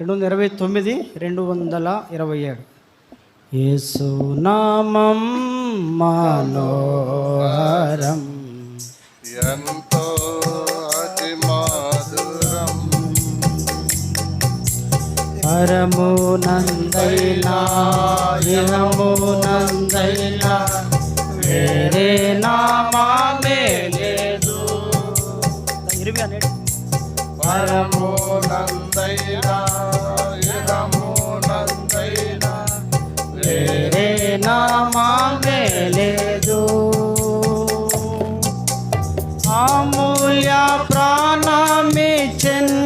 రెండు వందల ఇరవై తొమ్మిది రెండు వందల ఇరవై ఏడు. యేసునామం మనోహరం. ఎంతో అతి మాధురం. పరము నందైనా ఇహము నందైనా వేరే నామామే పరము నందైనా ఇహము నందైనా. వేరే నామామే లేదు. అమూల్య ప్రాణమిచెన్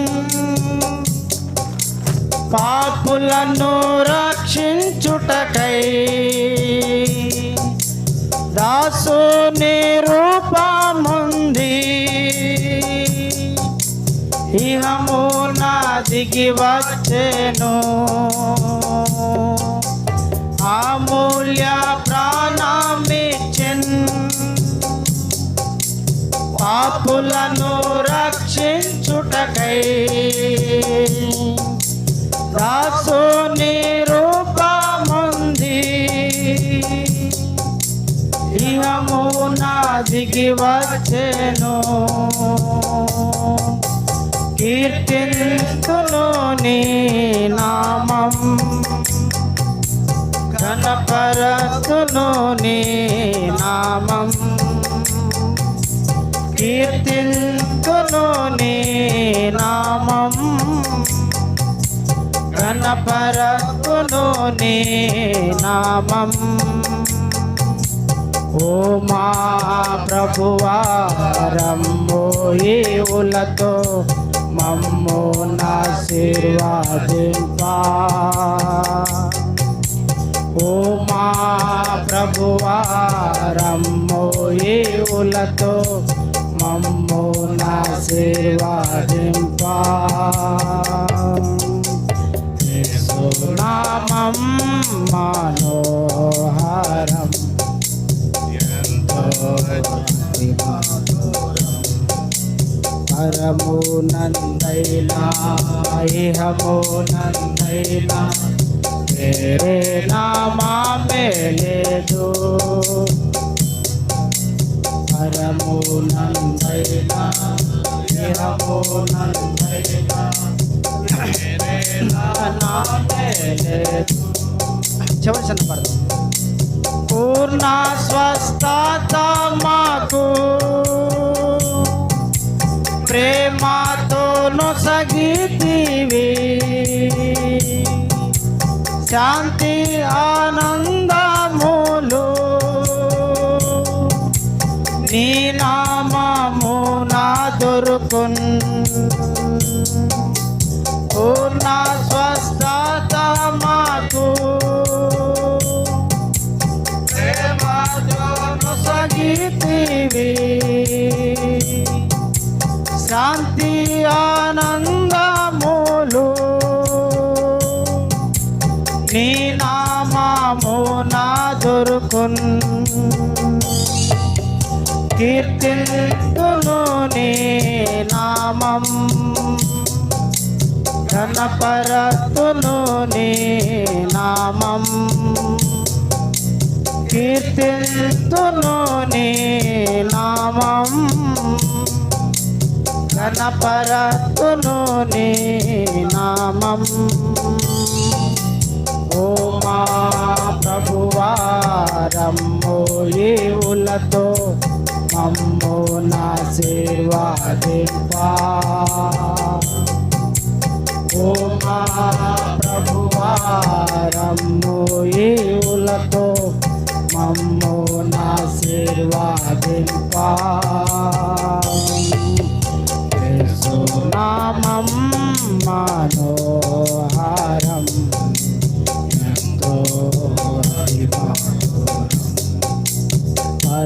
పాపులను రక్షించుటకై దాసుని రూపముంది. ఇహము నా దిగి వచ్చెను. అమూల్య ప్రాణమిచ్చిన్ పాపులను రక్షించుటకై దాసుని రూపముంది. ఇహము నా దిగి వచ్చెను. కీర్తింతును నీ నామం. ఘనపరతును నీ నామం. కీర్తింతును నీ నామం. ఘనపరతును నీ నామం. ఓ మా ప్రభువా రమ్మోయేవులతో మమ్ము నాశీర్వాదింపా ఓ మా ప్రభువా రమ్మోయేవులతో మమ్ము నాశీర్వాదింపా నామం మనోహరం. పరము నందైనా ఇహము నందైనా వేరే నామామే లేదు పరము నందైనా ఇహము నందైనా వేరే నామామే లేదు చెప్పండి చిన్న పడదు పూర్ణ స్వస్థత మా శాంతి ఆనందములు. నీ నామము నా దొరుకున్. పూర్ణ స్వస్థత మాకు. సగితివి. శాంతి దొరుకున్ కీర్తింతును నీ నామం. ఘనపరతును నీ నామం. కీర్తింతును నీ నామం. ఘనపరతును నీ నామం. ఓ మా ప్రభువారమ్మోయేవులతో మమ్ము నాశీర్వాదింపా ఓ మా ప్రభువారమ్మోయేవులతో మమ్ము నాశీర్వాదింపా నామం మనోహారం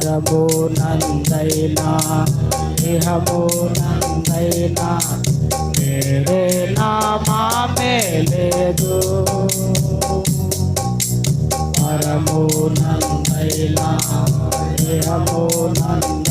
పరము నందైనా దేహము నందైనా వేరే నామామే లేదు. పరము నందైనా దేహము నంద